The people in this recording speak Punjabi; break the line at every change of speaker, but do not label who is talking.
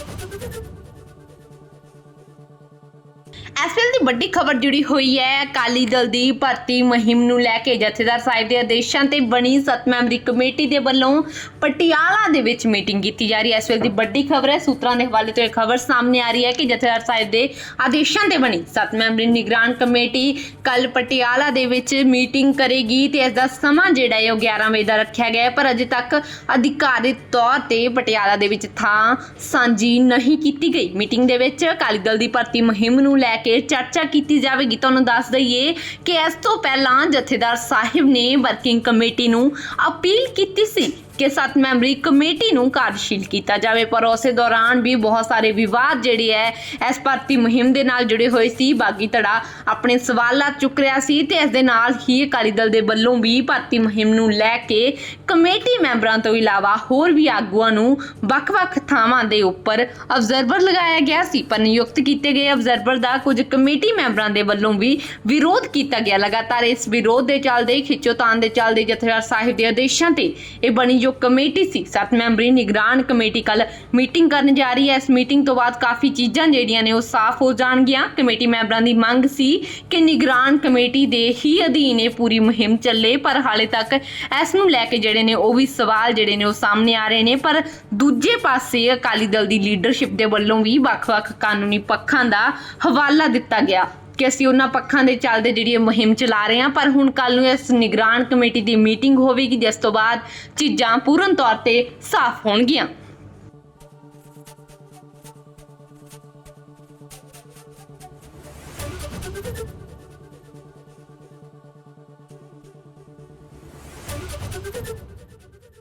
Thank you. ਇਸ ਵੇਲੇ ਦੀ ਵੱਡੀ ਖਬਰ ਜੁੜੀ ਹੋਈ ਹੈ। ਅਕਾਲੀ ਦਲ ਦੀ ਭਰਤੀ ਮੁਹਿੰਮ ਨੂੰ ਲੈ ਕੇ ਜਥੇਦਾਰ ਸਾਹਿਬ ਦੇ ਆਦੇਸ਼ਾਂ ਤੇ ਬਣੀ ਸੱਤ ਮੈਂਬਰੀ ਕਮੇਟੀ ਦੇ ਵੱਲੋਂ ਪਟਿਆਲਾ ਦੇ ਵਿੱਚ ਮੀਟਿੰਗ ਕੀਤੀ ਜਾ ਰਹੀ ਹੈ। ਇਸ ਵੇਲੇ ਦੀ ਵੱਡੀ ਖਬਰ ਹੈ। ਸੂਤਰਾਂ ਦੇ ਹਵਾਲੇ ਤੋਂ ਇਹ ਖਬਰ ਸਾਹਮਣੇ ਆ ਰਹੀ ਹੈ ਕਿ ਜਥੇਦਾਰ ਸਾਹਿਬ ਦੇ ਆਦੇਸ਼ਾਂ ਤੇ ਬਣੀ ਸੱਤ ਮੈਂਬਰੀ ਨਿਗਰਾਨ ਕਮੇਟੀ ਕੱਲ ਪਟਿਆਲਾ ਦੇ ਵਿੱਚ ਮੀਟਿੰਗ ਕਰੇਗੀ ਤੇ ਇਸ ਦਾ ਸਮਾਂ ਜਿਹੜਾ ਹੈ ਉਹ 11 ਵਜੇ ਦਾ ਰੱਖਿਆ ਗਿਆ ਹੈ। ਪਰ ਅਜੇ ਤੱਕ ਅਧਿਕਾਰਿਤ ਤੌਰ ਤੇ ਪਟਿਆਲਾ ਦੇ ਵਿੱਚ ਥਾਂ ਸਾਂਝੀ ਨਹੀਂ ਕੀਤੀ ਗਈ। ਮੀਟਿੰਗ ਦੇ ਵਿੱਚ ਅਕਾਲੀ ਦਲ ਦੀ ਭਰਤੀ ਮੁਹਿੰਮ ਨੂੰ ਲੈ ਕੇ ਚਰਚਾ ਕੀਤੀ ਜਾਵੇਗੀ, ਤੁਹਾਨੂੰ ਦੱਸ ਦਈਏ ਕਿ ਇਸ ਤੋਂ ਪਹਿਲਾਂ ਜਥੇਦਾਰ ਸਾਹਿਬ ਨੇ ਵਰਕਿੰਗ ਕਮੇਟੀ ਨੂੰ ਅਪੀਲ ਕੀਤੀ ਸੀ ਕਿ ਸੱਤ ਮੈਂਬਰੀ ਕਮੇਟੀ ਨੂੰ ਕਾਰਜਸ਼ੀਲ ਕੀਤਾ ਜਾਵੇ। ਪਰ ਉਸੇ ਦੌਰਾਨ ਵੀ ਬਹੁਤ ਸਾਰੇ ਵਿਵਾਦ ਜਿਹੜੇ ਹੈ ਇਸ ਭਰਤੀ ਮੁਹਿੰਮ ਦੇ ਨਾਲ ਜੁੜੇ ਹੋਏ ਸੀ। ਬਾਗੀ ਧੜਾ ਆਪਣੇ ਸਵਾਲਾਂ ਚੁੱਕ ਰਿਹਾ ਸੀ ਤੇ ਇਸ ਦੇ ਨਾਲ ਹੀ ਅਕਾਲੀ ਦਲ ਦੇ ਵੱਲੋਂ ਵੀ ਭਰਤੀ ਮੁਹਿੰਮ ਨੂੰ ਲੈ ਕੇ ਕਮੇਟੀ ਮੈਂਬਰਾਂ ਤੋਂ ਇਲਾਵਾ ਹੋਰ ਵੀ ਆਗੂਆਂ ਨੂੰ ਵੱਖ-ਵੱਖ ਥਾਵਾਂ ਦੇ ਉੱਪਰ ਅਬਜ਼ਰਵਰ ਲਗਾਇਆ ਗਿਆ ਸੀ। ਪਰ ਨਿਯੁਕਤ ਕੀਤੇ ਗਏ ਅਬਜ਼ਰਵਰ ਦਾ ਕੁਝ ਕਮੇਟੀ ਮੈਂਬਰਾਂ ਦੇ ਵੱਲੋਂ ਵੀ ਵਿਰੋਧ ਕੀਤਾ ਗਿਆ। ਲਗਾਤਾਰ ਇਸ ਵਿਰੋਧ ਦੇ ਚੱਲਦੇ, ਖਿੱਚੋਤਾਣ ਦੇ ਚੱਲਦੇ ਜਥੇਦਾਰ ਸਾਹਿਬ ਦੇ ਆਦੇਸ਼ਾਂ ਤੇ ਇਹ ਬਣੀ ਜੋ ਕਮੇਟੀ ਸੀ, ਸੱਤ ਮੈਂਬਰੀ ਨਿਗਰਾਨ ਕਮੇਟੀ ਕੱਲ ਮੀਟਿੰਗ ਕਰਨ ਜਾ ਰਹੀ ਹੈ। ਇਸ ਮੀਟਿੰਗ ਤੋਂ ਬਾਅਦ ਕਾਫੀ ਚੀਜ਼ਾਂ ਜਿਹੜੀਆਂ ਨੇ ਉਹ ਸਾਫ਼ ਹੋ ਜਾਣਗੀਆਂ। ਕਮੇਟੀ ਮੈਂਬਰਾਂ ਦੀ ਮੰਗ ਸੀ ਕਿ ਨਿਗਰਾਨ ਕਮੇਟੀ ਦੇ ਹੀ ਅਧੀਨ ਇਹ ਪੂਰੀ ਮੁਹਿੰਮ ਚੱਲੇ, ਪਰ ਹਾਲੇ ਤੱਕ ਇਸ ਨੂੰ ਲੈ ਕੇ ਜਿਹੜੇ ਨੇ ਉਹ ਵੀ ਸਵਾਲ ਜਿਹੜੇ ਨੇ ਉਹ ਸਾਹਮਣੇ ਆ ਰਹੇ ਨੇ। ਪਰ ਦੂਜੇ ਪਾਸੇ ਅਕਾਲੀ ਦਲ ਦੀ ਲੀਡਰਸ਼ਿਪ ਦੇ ਵੱਲੋਂ ਵੀ ਵੱਖ-ਵੱਖ ਕਾਨੂੰਨੀ ਪੱਖਾਂ ਦਾ ਹਵਾਲਾ ਦਿੱਤਾ ਗਿਆ। ਕਿ ਅਸੀਂ ਉਹਨਾਂ ਪੱਖਾਂ ਦੇ ਚੱਲਦੇ ਜਿਹੜੀ ਇਹ ਮੁਹਿੰਮ ਚਲਾ ਰਹੇ ਹਾਂ, ਪਰ ਹੁਣ ਕੱਲ ਨੂੰ ਇਸ ਨਿਗਰਾਨ ਕਮੇਟੀ ਦੀ ਮੀਟਿੰਗ ਹੋਵੇਗੀ, ਜਿਸ ਤੋਂ ਬਾਅਦ ਚੀਜ਼ਾਂ ਪੂਰਨ ਤੌਰ ਤੇ ਸਾਫ਼ ਹੋਣਗੀਆਂ।